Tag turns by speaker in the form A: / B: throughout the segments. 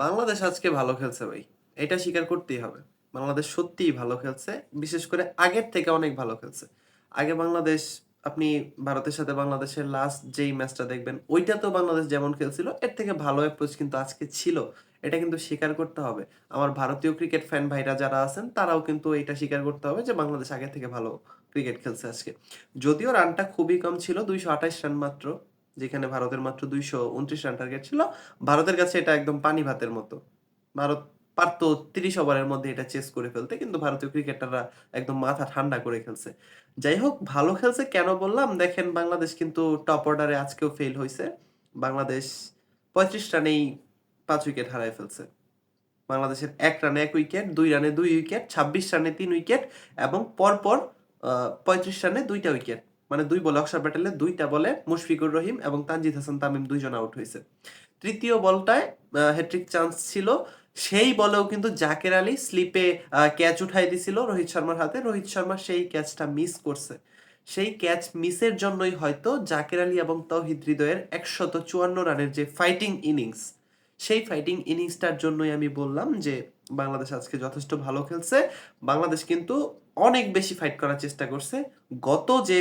A: বাংলাদেশ আজকে ভালো খেলছে ভাই। এটা স্বীকার করতেই হবে। বাংলাদেশ সত্যিই ভালো খেলছে, বিশেষ করে আগের থেকে অনেক ভালো খেলছে। আগে বাংলাদেশ, আপনি ভারতের সাথে বাংলাদেশের লাস্ট যেই ম্যাচটা দেখবেন, ওইটা তো বাংলাদেশ যেমন খেলছিল, এর থেকে ভালো অ্যাপ্রোচ কিন্তু আজকে ছিল। এটা কিন্তু স্বীকার করতে হবে। আমার ভারতীয় ক্রিকেট ফ্যান ভাইরা যারা আছেন, তারাও কিন্তু এটা স্বীকার করতে হবে যে বাংলাদেশ আগে থেকে ভালো ক্রিকেট খেলছে আজকে। যদিও রানটা খুবই কম ছিল, দুইশো আঠাশ রান মাত্র। যেখানে ভারতের মাত্র দুইশো উনত্রিশ রান টার্গেট ছিল। ভারতের কাছে এটা একদম পানি ভাতের মতো। ভারত পারতো তিরিশ ওভারের মধ্যে এটা চেস করে ফেলতে, কিন্তু ভারতীয় ক্রিকেটাররা একদম মাথা ঠান্ডা করে খেলছে। যাই হোক, ভালো খেলছে কেন বললাম? দেখেন বাংলাদেশ কিন্তু টপ অর্ডারে আজকেও ফেল হয়েছে বাংলাদেশ পঁয়ত্রিশ রানেই পাঁচ উইকেট হারায় ফেলছে। বাংলাদেশের এক রানে এক উইকেট দুই রানে দুই উইকেট ছাব্বিশ রানে তিন উইকেট এবং পরপর পঁয়ত্রিশ রানে দুইটা উইকেট মানে দুই বলে অক্ষর প্যাটেলের দুইটা বলে মুশফিকুর রহিম এবং তানজিদ হাসান তামিম দুইজন আউট হয়েছে। তৃতীয় বলটায় হ্যাট্রিক চান্স ছিল। সেই বলেও কিন্তু জাকের আলী স্লিপে ক্যাচ উঠাই দিছিল রোহিত শর্মার হাতে। রোহিত শর্মা সেই ক্যাচটা মিস করছে। সেই ক্যাচ মিসের জন্যই হয়তো জাকের আলী এবং তৌহিদ হৃদয়ের একশত চুয়ান্ন রানের যে ফাইটিং ইনিংস সেই ফাইটিং ইনিংসটার জন্যই আমি বললাম যে বাংলাদেশ আজকে যথেষ্ট ভালো খেলছে। বাংলাদেশ কিন্তু অনেক বেশি ফাইট করার চেষ্টা করছে। গত যে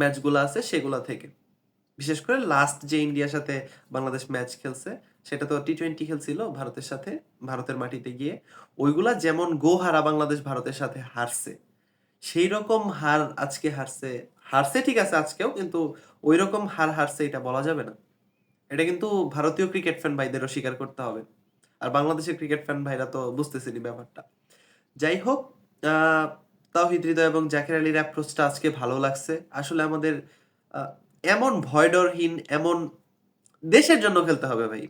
A: ম্যাচগুলো আছে সেগুলো থেকে। বিশেষ করে লাস্ট যে ইন্ডিয়ার সাথে বাংলাদেশ ম্যাচ খেলছে, সেটা তো টি টোয়েন্টি খেলছিল ভারতের সাথে, ভারতের মাটিতে গিয়ে। ওইগুলা যেমন গো হারা বাংলাদেশ ভারতের সাথে হারছে সেই রকম হার আজকে হারছে হারছে ঠিক আছে আজকেও, কিন্তু ওই রকম হার হারছে এটা বলা যাবে না। এটা কিন্তু ভারতীয় ক্রিকেট ফ্যান ভাইদেরও স্বীকার করতে হবে, আর বাংলাদেশের ক্রিকেট ফ্যান ভাইরা তো বুঝতেছেনি ব্যাপারটা। যাই হোক তাওহিদ হৃদয় এবং জাকির আলীর অ্যাপ্রোচটা আজকে ভালো লাগছে। আসলে আমাদের এমন ভয়ডরহীন এমন দেশের জন্য খেলতে হবে ভাই।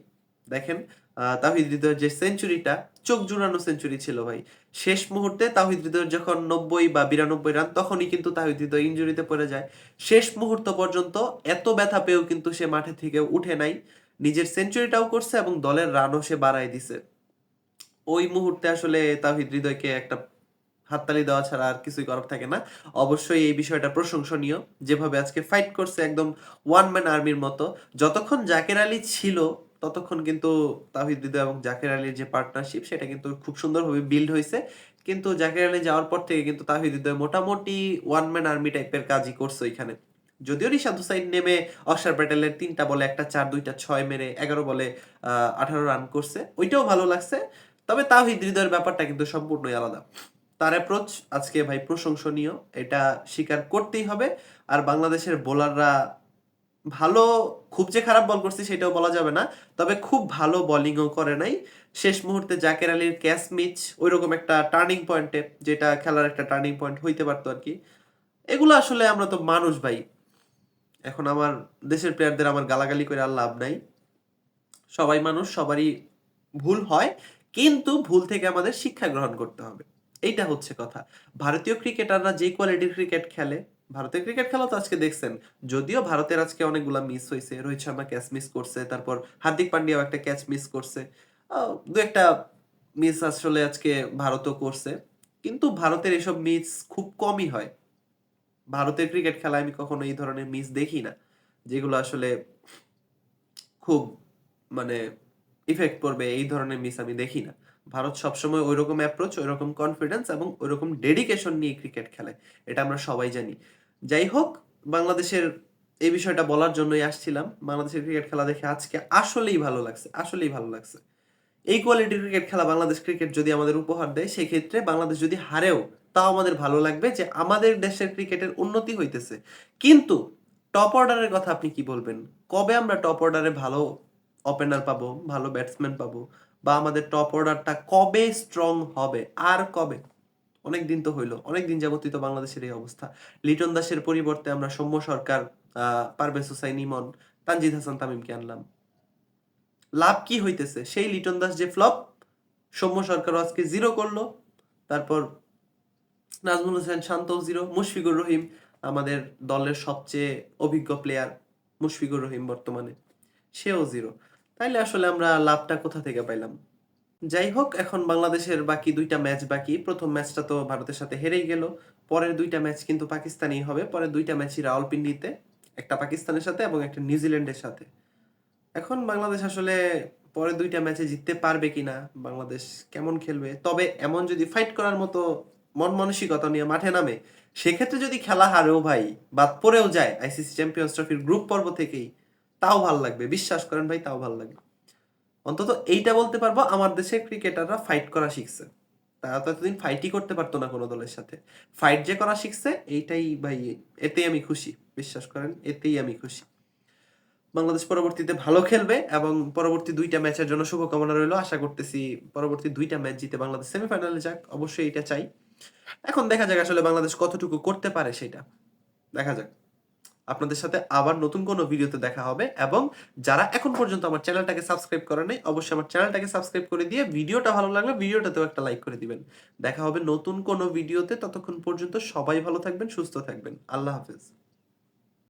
A: দেখেন আহ, তাওহিদ হৃদয়ের যে সেঞ্চুরিটা চোখ জুড়ানো সেঞ্চুরি ছিল ভাই। শেষ মুহূর্তে তাওহিদ হৃদয়ের যখন নব্বই বা বিরানব্বই রান তখনই কিন্তু তাওহিদ হৃদয় ইঞ্জুরিতে পড়ে যায়। শেষ মুহূর্ত পর্যন্ত এত ব্যথা পেয়েও কিন্তু সে মাঠে থেকে উঠে নাই। নিজের সেঞ্চুরিটাও করছে এবং দলের রানও সে বাড়ায় দিছে। ওই মুহূর্তে আসলে তাওহিদ হৃদয়কে একটা হাততালি দেওয়া ছাড়া আর কিছুই করার থাকে না। অবশ্যই এই বিষয়টা প্রশংসনীয়। যেভাবে আজকে ফাইট করছে একদম ওয়ান ম্যান আর্মির মতো। যতক্ষণ জাকের আলী ছিল, ততক্ষণ কিন্তু তাহিদ হৃদয় এবং জাকের আলীর যে পার্টনারশিপ সেটা কিন্তু খুব সুন্দরভাবে বিল্ড হয়েছে। কিন্তু জাকের আলী যাওয়ার পর থেকে কিন্তু তাহিদ হৃদয় মোটামুটি ওয়ান ম্যান আর্মি টাইপের কাজই করছে ওইখানে। যদিও রিশাদ হুসাইন নেমে অক্ষর প্যাটেলের তিনটা বলে একটা চার, দুইটা, ছয় মেরে এগারো বলে আঠারো রান করছে। ওইটাও ভালো লাগছে। তবে তাহিদ হৃদয়ের ব্যাপারটা কিন্তু সম্পূর্ণই আলাদা। তার অ্যাপ্রোচ আজকে ভাই প্রশংসনীয়। এটা স্বীকার করতেই হবে। আর বাংলাদেশের বোলাররা ভালো, খুব যে খারাপ বল করছে সেটাও বলা যাবে না। তবে খুব ভালো বোলিংও করে নাই। শেষ মুহূর্তে জাকের আলীর ক্যাচ মিচ ওইরকম একটা টার্নিং পয়েন্টে যেটা খেলার একটা টার্নিং পয়েন্ট হইতে পারতো আর কি। এগুলো আসলে আমরা তো মানুষ ভাই। এখন আমার দেশের প্লেয়ারদের আমার গালাগালি করে আর লাভ নাই। সবাই মানুষ, সবারই ভুল হয়। কিন্তু ভুল থেকে আমাদের শিক্ষা গ্রহণ করতে হবে। এইটা হচ্ছে কথা। ভারতীয় ক্রিকেটাররা যে কোয়ালিটির ক্রিকেট খেলে, ভারতের ক্রিকেট খেলা তো আজকে দেখছেন, যদিও ভারতের আজকে অনেকগুলা মিস হয়েছে রোহিত শর্মা ক্যাচ মিস করছে, তারপর হার্দিক পান্ডিয়াও একটা ক্যাচ মিস করছে। দু একটা মিস আসলে আজকে ভারতও করছে, কিন্তু ভারতের এসব মিস খুব কমই হয়। ভারতের ক্রিকেট খেলায় আমি কখনো এই ধরনের মিস দেখি না, যেগুলো আসলে খুব মানে ইফেক্ট করবে এই ধরনের মিস আমি দেখি না। ভারত সবসময় ওই রকম অ্যাপ্রোচ ওই রকম কনফিডেন্স এবং ওই রকম ডেডিকেশন নিয়ে ক্রিকেট খেলে। এটা আমরা সবাই জানি। যাই হোক, বাংলাদেশের এই বিষয়টা বলার জন্যই আসছিলাম। বাংলাদেশের ক্রিকেট খেলা দেখে আজকে আসলেই ভালো লাগছে, আসলেই ভালো লাগছে। এই কোয়ালিটির ক্রিকেট খেলা বাংলাদেশ ক্রিকেট যদি আমাদের উপহার দেয়, সেক্ষেত্রে বাংলাদেশ যদি হারেও, তাও আমাদের ভালো লাগবে যে আমাদের দেশের ক্রিকেটের উন্নতি হইতেছে। কিন্তু টপ অর্ডারের কথা আপনি কি বলবেন? কবে আমরা টপ অর্ডারে ভালো ওপেনার পাবো, ভালো ব্যাটসম্যান পাবো বা আমাদের টপ অর্ডারটা কবে স্ট্রং হবে, আর কবে? অনেক দিন তো হইল, অনেক দিন যাবতীয় তো বাংলাদেশের এই অবস্থা। লিটন দাসের পরিবর্তে আমরা সৌম্য সরকার পারভেজ হোসাইন, ইমন, তানজিদ হাসান তামিমকে আনলাম। লাভ কি হইতেছে? সেই লিটন দাস যে ফ্লপ সৌম্য সরকার আজকে জিরো করল, তারপর নাজমুল হোসেন শান্ত জিরো মুশফিকুর রহিম আমাদের দলের সবচেয়ে অভিজ্ঞ প্লেয়ার মুশফিকুর রহিম বর্তমানে, সেও জিরো তাইলে আসলে আমরা লাভটা কোথা থেকে পাইলাম? যাই হোক, এখন বাংলাদেশের বাকি দুইটা ম্যাচ বাকি। প্রথম ম্যাচটা তো ভারতের সাথে হেরেই গেল। পরের দুইটা ম্যাচ কিন্তু পাকিস্তানি হবে। পরের দুইটা ম্যাচই রাওয়ালপিন্ডিতে, একটা পাকিস্তানের সাথে এবং একটা নিউজিল্যান্ডের সাথে। এখন বাংলাদেশ আসলে পরে দুইটা ম্যাচে জিততে পারবে কিনা, বাংলাদেশ কেমন খেলবে? তবে এমন যদি ফাইট করার মতো মন মানসিকতা নিয়ে মাঠে নামে, সেক্ষেত্রে যদি খেলা হারেও ভাই, বাদ পড়েও যায়, আইসিসি চ্যাম্পিয়ন্স ট্রফির গ্রুপ পর্ব থেকেই তাও ভালো লাগবে, বিশ্বাস করেন ভাই, তাও ভালো লাগবে। অন্তত এইটা বলতে পারব, আমার দেশের ক্রিকেটাররা ফাইট করা শিখছে। তারা তো এতদিন ফাইটই করতে পারতো না কোনো দলের সাথে। ফাইট যে করা শিখছে, এইটাই ভাই, এতেই আমি খুশি, বিশ্বাস করেন, এতেই আমি খুশি। বাংলাদেশ পরবর্তীতে ভালো খেলবে এবং পরবর্তী দুইটা ম্যাচের জন্য শুভকামনা রইল। আশা করতেছি পরবর্তী দুইটা ম্যাচ জিতে বাংলাদেশ সেমিফাইনালে যাক, অবশ্যই এটা চাই। এখন দেখা যাক আসলে বাংলাদেশ কতটুকু করতে পারে সেটা। দেখা যাক। আপনাদের সাথে আবার নতুন কোনো ভিডিওতে দেখা হবে এবং যারা এখন পর্যন্ত আমার চ্যানেলটাকে সাবস্ক্রাইব করে নেই, অবশ্যই আমার চ্যানেলটাকে সাবস্ক্রাইব করে দিয়ে ভিডিওটা ভালো লাগলে ভিডিওটাতেও একটা লাইক করে দিবেন। দেখা হবে নতুন কোনো ভিডিওতে, ততক্ষণ পর্যন্ত সবাই ভালো থাকবেন, সুস্থ থাকবেন। আল্লাহ হাফেজ।